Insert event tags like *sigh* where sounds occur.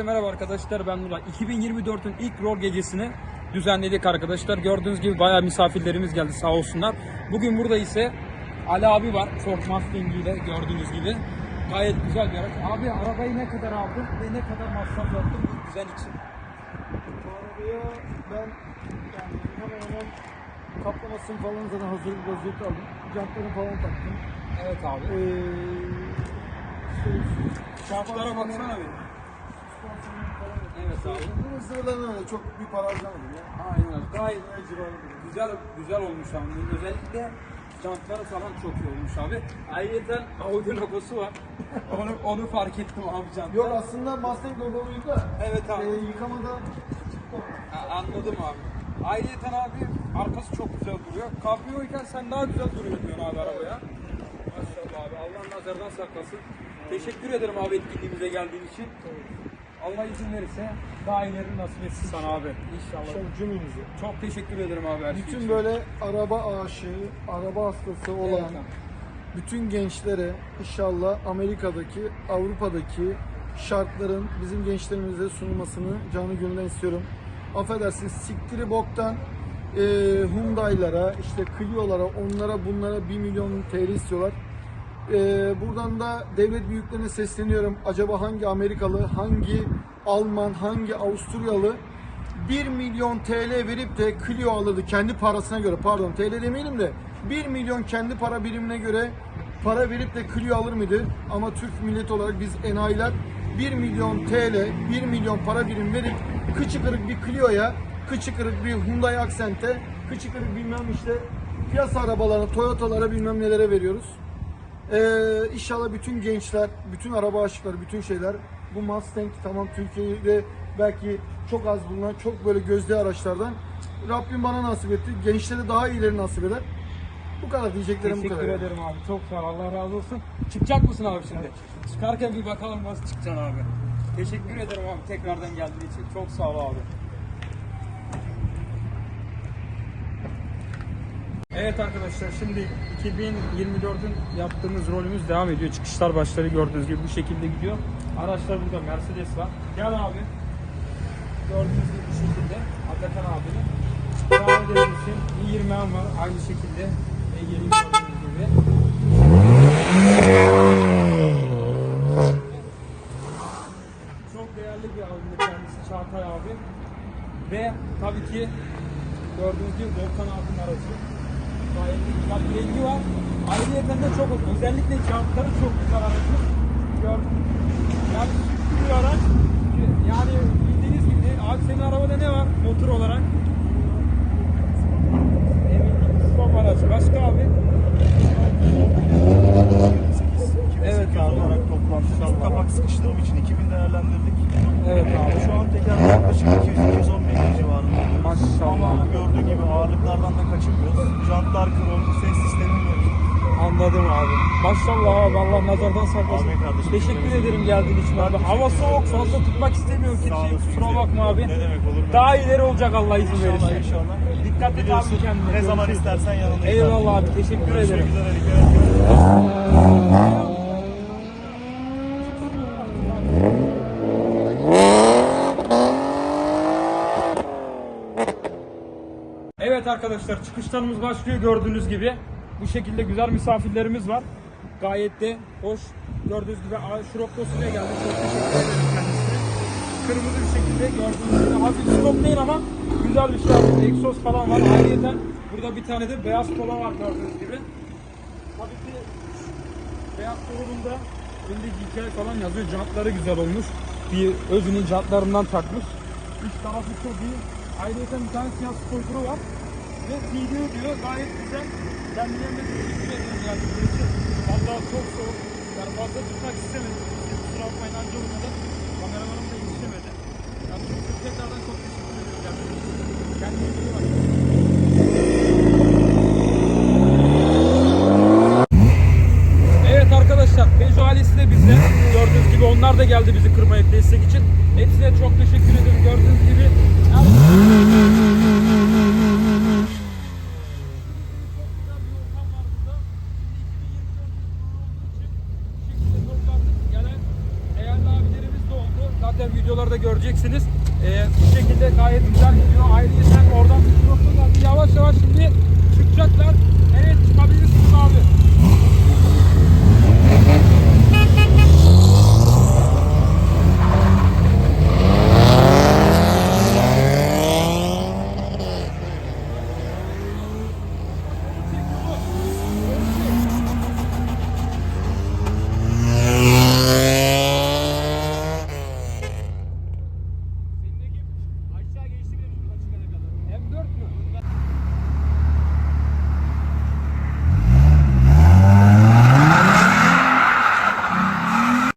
Herkese merhaba arkadaşlar ben Nuray. 2024'ün ilk rol gecesini düzenledik arkadaşlar. Gördüğünüz gibi bayağı misafirlerimiz geldi sağ olsunlar. Bugün burada ise Ali abi var. Ford Mustang ile gördüğünüz gibi. Gayet güzel bir araç. Abi arabayı ne kadar aldın ve ne kadar masraf yaptın bu düzen için? Arabaya ben yani hemen hemen kaplamasını falan zaten hazır bir vaziyette aldım. Jantlarını falan taktım. Evet abi. Ee, işte Şartlara baksana bir. Evet abi. Sıralarına çok bir para harcamadım ya. Aynen öyle. Gayet. Güzel güzel olmuş abi. Özellikle jantları falan çok iyi olmuş abi. Ayrıca Audi logosu var. *laughs* onu onu fark ettim abi jantta. Yok aslında Mustang logoluydu da Evet abi. e, yıkamada Ha, anladım abi. Ayrıca abi arkası çok güzel duruyor. Kabriyoyken sen daha güzel duruyor diyorsun abi arabaya. Maşallah abi. Allah nazardan saklasın. Teşekkür ederim abi etkinliğimize geldiğin için. Allah izin verirse daha ileri nasip etsin sana abi. İnşallah. Çok cümlemizi. Çok teşekkür ederim abi her şey Bütün için. böyle araba aşığı, araba hastası olan Evet abi. bütün gençlere inşallah Amerika'daki, Avrupa'daki şartların bizim gençlerimize sunulmasını canı gönülden istiyorum. Affedersiniz siktiri boktan e, Hyundai'lara, işte Clio'lara, onlara bunlara 1 milyon TL istiyorlar. E, buradan da devlet büyüklerine sesleniyorum. Acaba hangi Amerikalı, hangi Alman, hangi Avusturyalı 1 milyon TL verip de Clio alırdı kendi parasına göre pardon TL demeyelim de 1 milyon kendi para birimine göre para verip de Clio alır mıydı? Ama Türk milleti olarak biz enayiler 1 milyon TL 1 milyon para birim verip kıçı kırık bir Clio'ya kıçı kırık bir Hyundai Accent'e kıçı kırık bilmem işte piyasa arabalarına Toyota'lara bilmem nelere veriyoruz. Ee, inşallah bütün gençler, bütün araba aşıkları, bütün şeyler bu Mustang tamam Türkiye'de belki çok az bulunan çok böyle gözde araçlardan Rabbim bana nasip etti. Gençlere daha iyileri nasip eder. Bu kadar diyeceklerim bu Teşekkür kadar. ederim abi. Çok sağ ol. Allah razı olsun. Çıkacak mısın abi şimdi? Çıkarken bir bakalım nasıl çıkacaksın abi. Teşekkür ederim abi tekrardan geldiğin için. Çok sağ ol abi. Evet arkadaşlar şimdi 2024'ün yaptığımız rolümüz devam ediyor. Çıkışlar başları gördüğünüz gibi bu şekilde gidiyor. Araçlar burada Mercedes var. Gel abi. Gördüğünüz gibi bu şekilde. Atakan abinin. Devam edebilirsin. i20 var aynı şekilde. Ege'nin gördüğünüz gibi. Çok değerli bir abimdir kendisi Çağatay abi. Ve tabii ki gördüğünüz gibi Volkan abinin aracı. Bir rengi var. Ayrıca de çok özellikle jantları çok güzel aracı. Gördüğünüz. Yani süslü bir araç. Yani bildiğiniz gibi abi senin arabada ne var motor olarak? Maşallah. Ama gördüğün gibi ağırlıklardan da kaçınmıyoruz. Jantlar krom, ses sistemi mevcut. Anladım abi. Maşallah abi Allah nazardan saklasın. Amin kardeşim. Teşekkür ederim geldiğin için abi. Hava soğuk fazla tutmak istemiyorum kimseyi. Kusura bakma abi. Ne demek olur mu? Daha ileri olacak Allah izin İnşallah verirse. inşallah. Dikkat et Biliyorsun, abi kendine. Ne zaman istersen yanındayız. Eyvallah abi teşekkür Görüşmek ederim. üzere. Dikkat et. Evet arkadaşlar çıkışlarımız başlıyor gördüğünüz gibi. Bu şekilde güzel misafirlerimiz var. Gayet de hoş. Gördüğünüz gibi şurop dostuna geldi. Çok teşekkür. Kırmızı bir şekilde gördüğünüz gibi. Hafif stop değil ama güzel bir şey. abi. Egzoz falan var. Ayrıca burada bir tane de beyaz kola var gördüğünüz gibi. Tabii ki beyaz kolunda önünde hikaye falan yazıyor. Jantları güzel olmuş. Bir özünün jantlarından takmış. İç tarafı çok iyi. Ayrıca bir tane siyah spoiler'ı var. Ve video diyor gayet güzel. Kendilerine teşekkür ederim yani. Valla çok soğuk. Yani fazla tutmak istemedim. Kusura bakmayın anca olmadı. Kameramanım da yetişemedi. Yani tekrardan çok teşekkür ederim. Yani. Kendinize iyi bakın. Peugeot ailesi de bizde. Gördüğünüz gibi onlar da geldi bizi kırmaya destek için. Hepsine çok teşekkür ederim. Gördüğünüz gibi her... Değerli abilerimiz de oldu. Zaten ilerleyen videolarda göreceksiniz. Ee, bu şekilde gayet güzel gidiyor. Ayrıca